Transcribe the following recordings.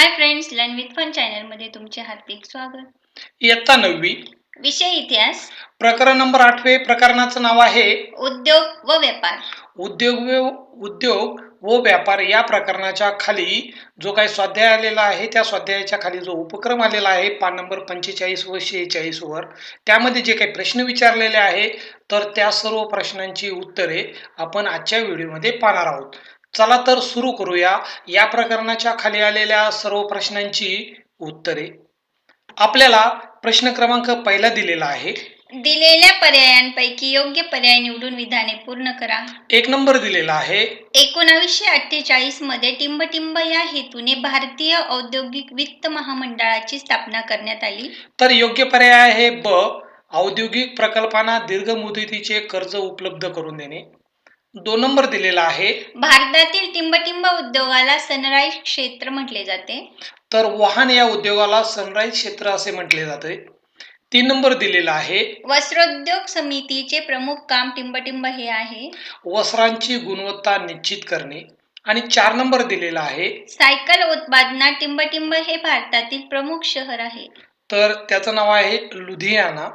Hi friends learn with fun चॅनलमध्ये तुमचे हार्दिक स्वागत. इयत्ता नववी. विषय इतिहास. प्रकरण नंबर आठवे प्रकरणाचं नाव आहे उद्योग व व्यापार. उद्योग व उद्योग व व्यापार या प्रकरणाच्या खाली जो काही स्वाध्याय आलेला आहे त्या स्वाध्यायाच्या खाली जो उपक्रम आलेला आहे पान नंबर पंचेचाळीस व शेहेचाळीस वर त्यामध्ये जे काही प्रश्न विचारलेले आहे तर त्या सर्व प्रश्नांची उत्तरे आपण आजच्या व्हिडिओमध्ये पाहणार आहोत. चला तर सुरू करूया. या प्रकरणाच्या खाली आलेल्या सर्व प्रश्नांची उत्तरे. आपल्याला प्रश्न क्रमांक पहिला दिलेला आहे. दिलेल्या पर्यायांपैकी योग्य पर्याय निवडून विधाने पूर्ण करा. एक नंबर दिलेला आहे. एकोणावीसशे अठ्ठेचाळीसमध्ये टिंबटिंब या हेतूने भारतीय औद्योगिक वित्त महामंडळाची स्थापना करण्यात आली. तर योग्य पर्याय आहे ब औद्योगिक प्रकल्पांना दीर्घ मुदतीचे कर्ज उपलब्ध करून देणे. दोन नंबर दिलेला आहे. भारतातील टिंबटिंब उद्योगाला सनराईज क्षेत्र म्हटले जाते. तर वाहन या उद्योगाला सनराईज क्षेत्र असे म्हटले जाते. तीन नंबर दिलेला आहे. वस्त्रोद्योग समितीचे प्रमुख काम टिंबटिंब हे आहे. वस्त्रांची गुणवत्ता निश्चित करणे. आणि चार नंबर दिलेला आहे. सायकल उत्पादनात टिंबटिंब हे भारतातील प्रमुख शहर आहे. तर त्याचं नाव आहे लुधियाना.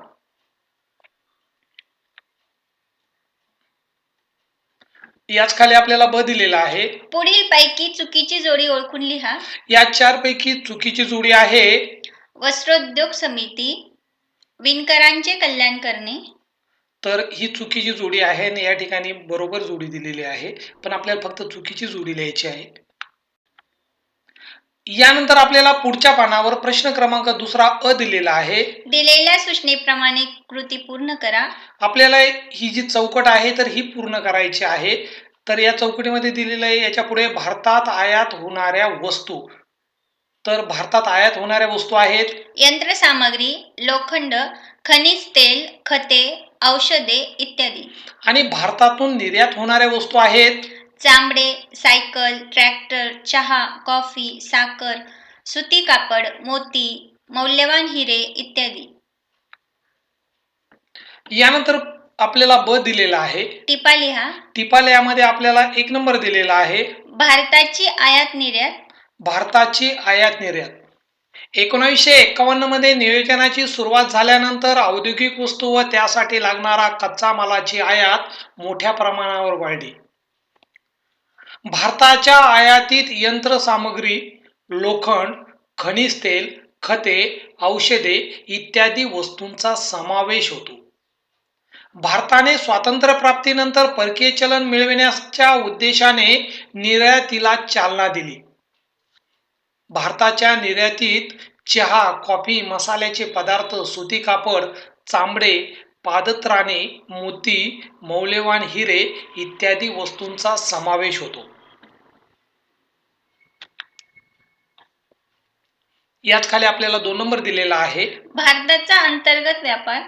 याच खाली आपल्याला ब दिलेला आहे. पुढील पैकी चुकीची जोडी ओळखून लिहा. या चार पैकी चुकीची जोडी आहे. वस्त्रोद्योग समिती विणकरांचे कल्याण करणे. तर ही चुकीची जोडी आहे आणि या ठिकाणी बरोबर जोडी दिलेली आहे. पण आपल्याला फक्त चुकीची जोडी लिहायची आहे. यानंतर आपल्याला पुढच्या पानावर प्रश्न क्रमांक दुसरा अ दिलेला आहे. दिलेल्या सूचनेप्रमाणे कृती पूर्ण करा. आपल्याला ही जी चौकट आहे तर ही पूर्ण करायची आहे. तर या चौकटीमध्ये दिलेलं आहे याच्यापुढे भारतात आयात होणाऱ्या वस्तू. तर भारतात आयात होणाऱ्या वस्तू आहेत. यंत्रसामग्री लोखंड खनिज तेल खते औषधे इत्यादी. आणि भारतातून निर्यात होणाऱ्या वस्तू आहेत. चांबडे सायकल ट्रॅक्टर चहा कॉफी साखर सुती कापड मोती मौल्यवान हिरे इत्यादी. यानंतर आपल्याला ब दिलेला आहे. टिपा लिहा. टिपालयामध्ये आपल्याला एक नंबर दिलेला आहे. भारताची आयात निर्यात. भारताची आयात निर्यात. एकोणीसशे एकावन्नमध्ये नियोजनाची सुरुवात झाल्यानंतर औद्योगिक वस्तू व त्यासाठी लागणारा कच्चा मालाची आयात मोठ्या प्रमाणावर वाढली. भारताच्या आयातीत यंत्रसामग्री लोखंड खनिज तेल खते औषधे इत्यादी वस्तूंचा समावेश होतो. भारताने स्वातंत्र्यप्राप्तीनंतर परकीय चलन मिळविण्याच्या उद्देशाने निर्यातीला चालना दिली. भारताच्या निर्यातीत चहा कॉफी मसाल्याचे पदार्थ सुती कापड चांबडे पादत्राणे मोती मौल्यवान हिरे इत्यादी वस्तूंचा समावेश होतो. याच खाली आपल्याला दोन नंबर दिलेला आहे. भारताचा अंतर्गत व्यापार.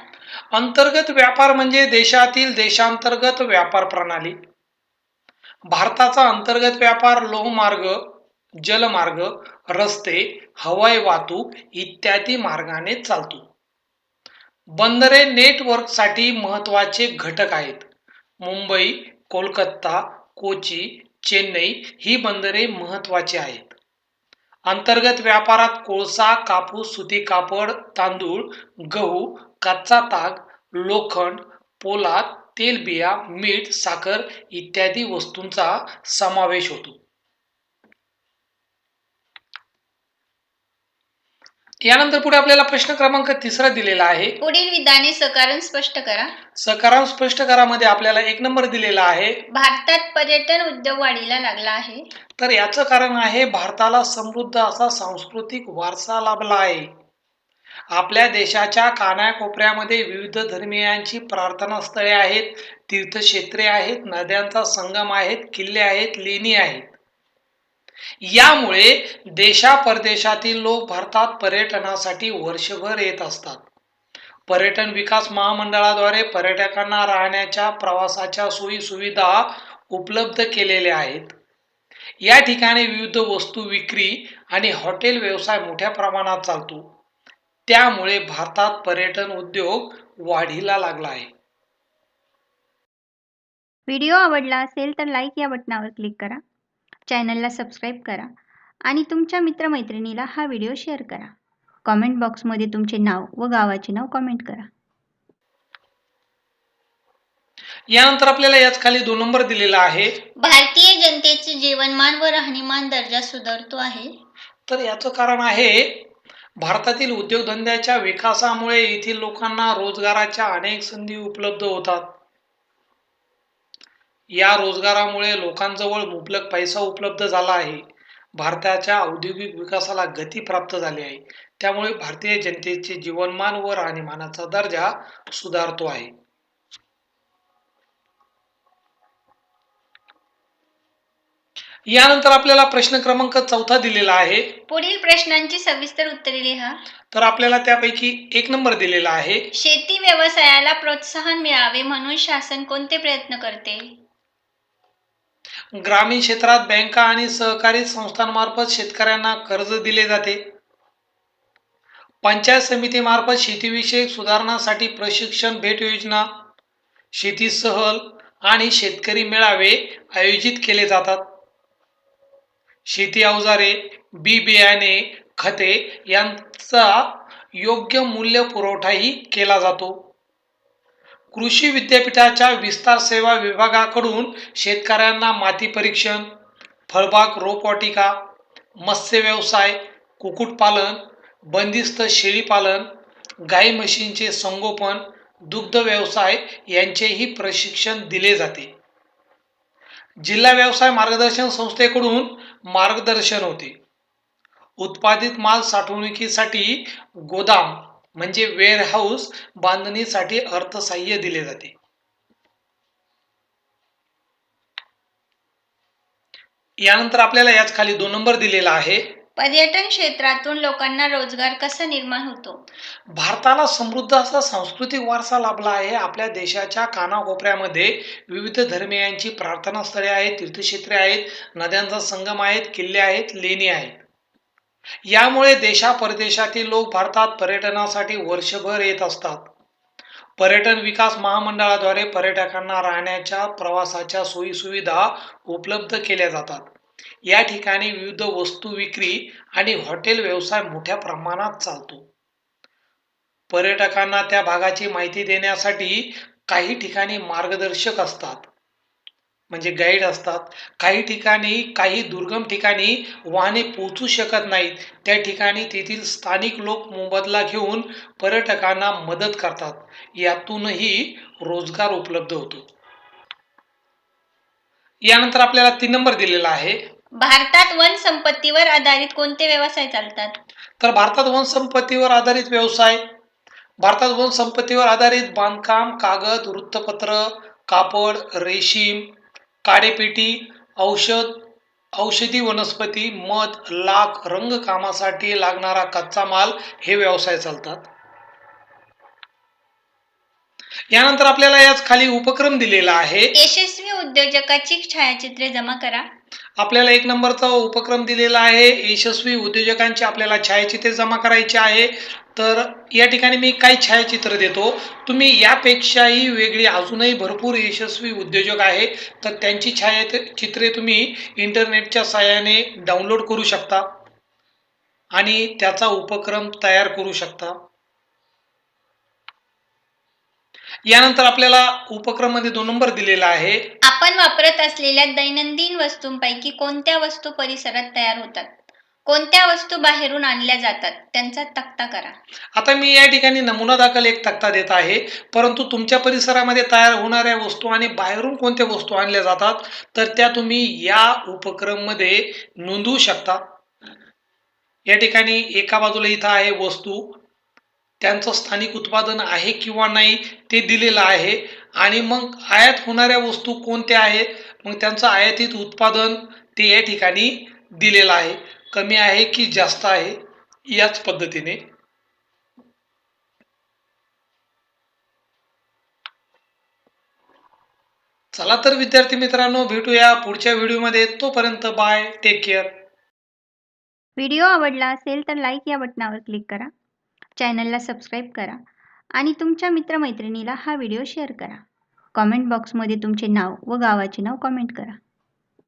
अंतर्गत व्यापार म्हणजे देशातील देशांतर्गत व्यापार प्रणाली. भारताचा अंतर्गत व्यापार लोहमार्ग जलमार्ग रस्ते हवाई वाहतूक इत्यादी मार्गाने चालतो. बंदरे नेटवर्कसाठी महत्त्वाचे घटक आहेत. मुंबई कोलकाता कोची चेन्नई ही बंदरे महत्वाची आहेत. अंतर्गत व्यापारात कोळसा कापूस सुती कापड तांदूळ गहू कच्चा ताग लोखंड पोलाद तेलबिया मीठ साखर इत्यादी वस्तूंचा समावेश होतो. यानंतर पुढे आपल्याला प्रश्न क्रमांक तिसरा दिलेला आहे. पुढील विधाने सकारण स्पष्ट करा. सकाराम स्पष्ट करामध्ये आपल्याला एक नंबर दिलेला आहे. भारतात पर्यटन उद्योग वाढीला लागला आहे. तर याचं कारण आहे भारताला समृद्ध असा सांस्कृतिक वारसा लाभला आहे. आपल्या देशाच्या कानाकोपऱ्यामध्ये विविध धर्मियांची प्रार्थना स्थळे आहेत तीर्थक्षेत्रे आहेत नद्यांचा संगम आहेत किल्ले आहेत लेणी आहेत. यामुळे देशा परदेशातील लोक भारतात पर्यटनासाठी वर्षभर येत असतात. पर्यटन विकास महामंडळाद्वारे पर्यटकांना राहण्याच्या प्रवासाच्या सोयी सुविधा उपलब्ध केलेल्या आहेत. या ठिकाणी विविध वस्तू विक्री आणि हॉटेल व्यवसाय मोठ्या प्रमाणात चालतो. त्यामुळे भारतात पर्यटन उद्योग वाढीला लागला आहे. व्हिडिओ आवडला असेल तर लाईक या बटनावर क्लिक करा. चॅनलला सबस्क्राईब करा आणि तुमच्या मित्रमैत्रिणीला हा व्हिडिओ शेअर करा. कॉमेंट बॉक्समध्ये तुमचे नाव व गावाचे नाव कॉमेंट करा. यानंतर आपल्याला याच खाली दोन नंबर दिलेला आहे. भारतीय जनतेचे जीवनमान व राहणीमान दर्जा सुधारतो आहे. तर याचं कारण आहे भारतातील उद्योगधंद्याच्या विकासामुळे येथील लोकांना रोजगाराच्या अनेक संधी उपलब्ध होतात. या रोजगारामुळे लोकांजवळ मुबलक पैसा उपलब्ध झाला आहे. भारताच्या औद्योगिक विकासाला गती प्राप्त झाली आहे. त्यामुळे भारतीय जनतेचे जीवनमान व राहणीमानाचा दर्जा सुधारतो आहे. यानंतर आपल्याला प्रश्न क्रमांक चौथा दिलेला आहे. पुढील प्रश्नांची सविस्तर उत्तरे लिहा. तर आपल्याला त्यापैकी एक नंबर दिलेला आहे. शेती व्यवसायाला प्रोत्साहन मिळावे म्हणून शासन कोणते प्रयत्न करते? ग्रामीण क्षेत्रात बँका आणि सहकारी संस्थांमार्फत शेतकऱ्यांना कर्ज दिले जाते. पंचायत समितीमार्फत शेतीविषयक सुधारणासाठी प्रशिक्षण भेट योजना शेती सहल आणि शेतकरी मेळावे आयोजित केले जातात. शेती अवजारे बी बियाणे खते यांचा योग्य मूल्य पुरवठाही केला जातो. कृषी विद्यापीठाच्या विस्तार सेवा विभागाकडून शेतकऱ्यांना माती परीक्षण फळबाग रोपवाटिका मत्स्य व्यवसाय कुक्कुटपालन बंदिस्त शेळीपालन गाई म्हशींचे संगोपन दुग्ध व्यवसाय यांचेही प्रशिक्षण दिले जाते. जिल्हा व्यवसाय मार्गदर्शन संस्थेकडून मार्गदर्शन होते. उत्पादित माल साठवणुकीसाठी गोदाम म्हणजे वेअरहाऊस बांधणीसाठी अर्थसहाय्य दिले जाते. यानंतर आपल्याला याच खाली दोन नंबर दिलेला आहे. पर्यटन क्षेत्रातून लोकांना रोजगार कसा निर्माण होतो? भारताला समृद्ध असा सांस्कृतिक वारसा लाभला आहे. आपल्या देशाच्या कानाकोपऱ्यामध्ये विविध धर्मियांची प्रार्थनास्थळे आहेत तीर्थक्षेत्रे आहेत नद्यांचा संगम आहेत किल्ले आहेत लेणी आहेत. यामुळे देशा परदेशातील लोक भारतात पर्यटनासाठी वर्षभर येत असतात. पर्यटन विकास महामंडळाद्वारे पर्यटकांना राहण्याच्या प्रवासाच्या सोयीसुविधा उपलब्ध केल्या जातात. या ठिकाणी विविध वस्तू विक्री आणि हॉटेल व्यवसाय मोठ्या प्रमाणात चालतो. पर्यटकांना त्या भागाची माहिती देण्यासाठी काही ठिकाणी मार्गदर्शक असतात. म्हणजे गाईड असतात. काही ठिकाणी काही दुर्गम ठिकाणी वाहने पोहोचू शकत नाहीत. त्या ठिकाणी तेथील स्थानिक लोक मोबदला घेऊन पर्यटकांना मदत करतात. यातूनही रोजगार उपलब्ध होतो. यानंतर आपल्याला तीन नंबर दिलेला आहे. भारतात वन संपत्तीवर आधारित कोणते व्यवसाय चालतात? तर भारतात वन संपत्तीवर आधारित व्यवसाय भारतात वन संपत्तीवर आधारित बांधकाम कागद वृत्तपत्र कापड रेशीम काडेपेटी औषध औषधी वनस्पती मध लाख रंगकामासाठी लागणारा कच्चा माल हे व्यवसाय चालतात. यानंतर आपल्याला याच खाली उपक्रम दिलेला आहे. यशस्वी उद्योजकाची छायाचित्रे जमा करा. आपल्याला एक नंबरचा उपक्रम दिलेला आहे. यशस्वी उद्योजकांची आपल्याला छायाचित्रे जमा करायची आहे. तर या ठिकाणी मी काही छायाचित्र देतो. तुम्ही यापेक्षाही वेगळी अजूनही भरपूर यशस्वी उद्योजक आहे. तर त्यांची छायाचित्रे तुम्ही इंटरनेटच्या सहाय्याने डाउनलोड करू शकता आणि त्याचा उपक्रम तयार करू शकता. यानंतर आपल्याला उपक्रममध्ये दोन नंबर दिलेला आहे. आपण वापरत असलेल्या दैनंदिन वस्तूंपैकी कोणत्या वस्तू परिसरात तयार होतात? कोणत्या वस्तू बाहेरून आणल्या जातात? त्यांचा तक्ता करा. आता मी या ठिकाणी नमुना दाखल एक तक्ता देत आहे. परंतु तुमच्या परिसरामध्ये तयार होणाऱ्या वस्तू आणि बाहेरून कोणत्या वस्तू आणल्या जातात तर त्या तुम्ही या उपक्रममध्ये नोंदवू शकता. या ठिकाणी एका बाजूला इथं आहे वस्तू. त्यांचं स्थानिक उत्पादन आहे किंवा नाही ते दिलेलं आहे. आणि मग आयात होणाऱ्या वस्तू कोणत्या आहेत? मग त्यांचं आयातीत उत्पादन ते या ठिकाणी दिलेलं आहे. कमी आहे की जास्त आहे याच पद्धतीने? चला तर विद्यार्थी मित्रांनो भेटूया पुढच्या व्हिडिओमध्ये. तोपर्यंत बाय टेक केअर व्हिडिओ आवडला असेल तर लाईक या बटनावर क्लिक करा. चॅनलला सबस्क्राईब करा. आणि तुमच्या मित्रमैत्रिणीला हा व्हिडिओ शेअर करा. कॉमेंट बॉक्समध्ये तुमचे नाव व गावाचे नाव कॉमेंट करा.